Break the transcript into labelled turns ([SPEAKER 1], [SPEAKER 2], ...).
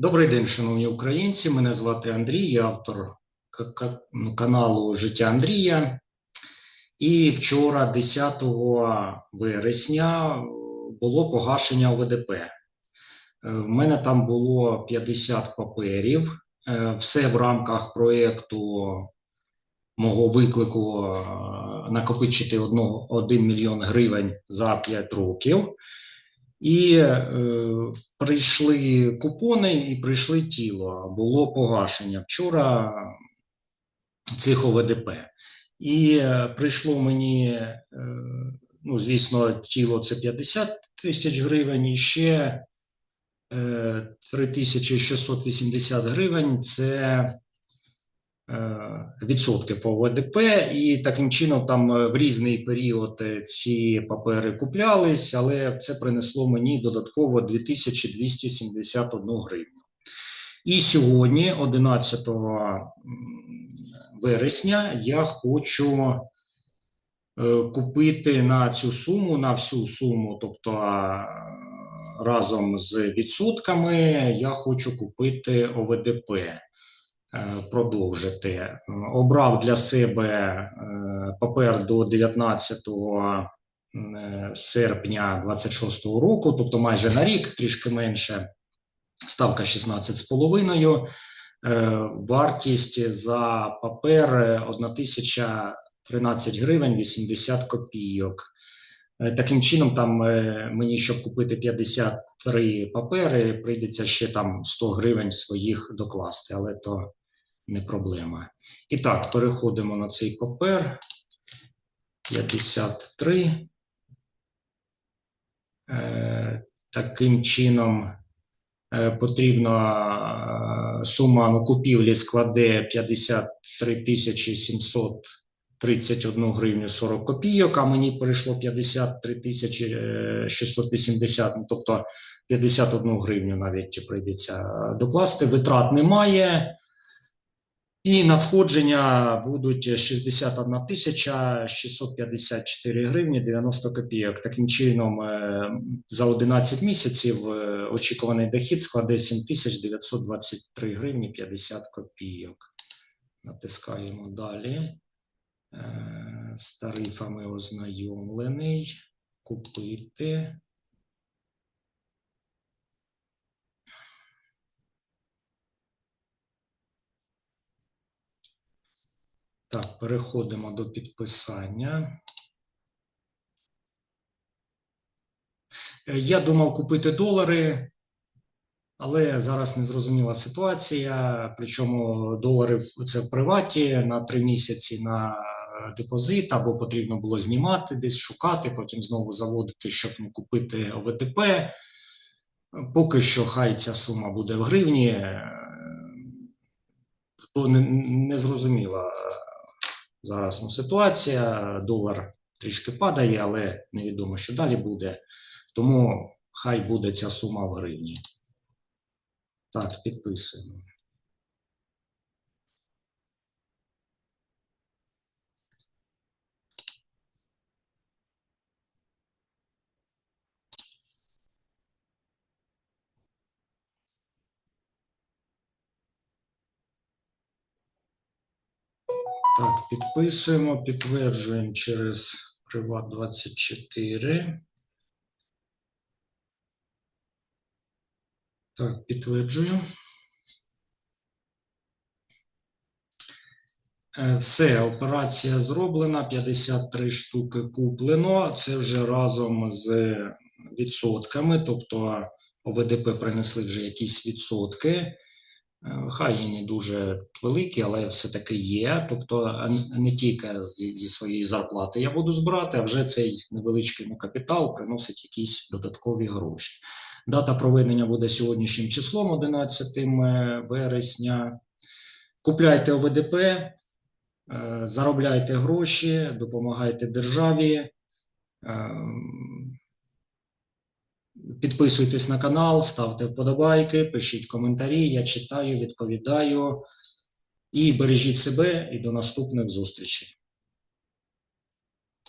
[SPEAKER 1] Добрий день, шановні українці. Мене звати Андрій, я автор каналу Життя Андрія. І вчора, 10 вересня, було погашення ОВДП. Е, В мене там було 50 паперів. Е, Все в рамках проєкту мого виклику е, накопичити 1 мільйон гривень за 5 років. І е, прийшли купони і прийшли тіло. Було погашення вчора цих ОВДП. І е, прийшло мені, е, ну, звісно, тіло це 50 тисяч гривень, і ще е, 3680 гривень це е, відсотки по ОВДП, і таким чином там е, в різний період е, ці папери куплялись, але це принесло мені додатково 2271 гривню. І сьогодні, 11 вересня, я хочу е, купити на цю суму, на всю суму, тобто разом з відсотками, я хочу купити ОВДП продовжити. Е, Обрав для себе е, папер до 19 е, серпня 26 року, тобто майже на рік, трішки менше, ставка 16,5. Е, Вартість за папер е, 1013 гривень 80 копійок. Таким чином, там мені, щоб купити 53 папери, прийдеться ще там 100 гривень своїх докласти, але то не проблема. І так, переходимо на цей папер. 53. Е, Таким чином е, потрібно е, сума ну, купівлі складе 53 тисячі 731 гривню 40 копійок, а мені прийшло 53 тисячі е, 680, ну, тобто 51 гривню навіть прийдеться докласти. Витрат немає. І надходження будуть 61 тисяча 654 гривні 90 копійок. Таким чином, е, за 11 місяців е, очікуваний дохід складе 7923 гривні 50 копійок. Натискаємо далі. Е, З тарифами ознайомлений. Купити. Так, переходимо до підписання. Е, Я думав купити долари, але зараз незрозуміла ситуація. Причому долари це в приваті на три місяці на е, депозит, або потрібно було знімати, десь шукати, потім знову заводити, щоб ну, купити ОВТП. Поки що хай ця сума буде в гривні. е, бо не, не зрозуміла е, зараз ну, ситуація. Долар трішки падає, але невідомо, що далі буде. Тому хай буде ця сума в гривні. Так, підписуємо. Так, підписуємо, підтверджуємо через Приват 24. Так, підтверджую. Е, Все, операція зроблена, 53 штуки куплено. Це вже разом з відсотками, тобто ОВДП принесли вже якісь відсотки. Е, Хай і не дуже великі, але все-таки є. Тобто, не тільки зі, своєї зарплати я буду збирати, а вже цей невеличкий ну, капітал приносить якісь додаткові гроші. Дата проведення буде сьогоднішнім числом, 11 вересня. Купляйте ОВДП, е, заробляйте гроші, допомагайте державі. Підписуйтесь на канал, ставте вподобайки, пишіть коментарі. Я читаю, відповідаю. І бережіть себе і до наступних зустрічей.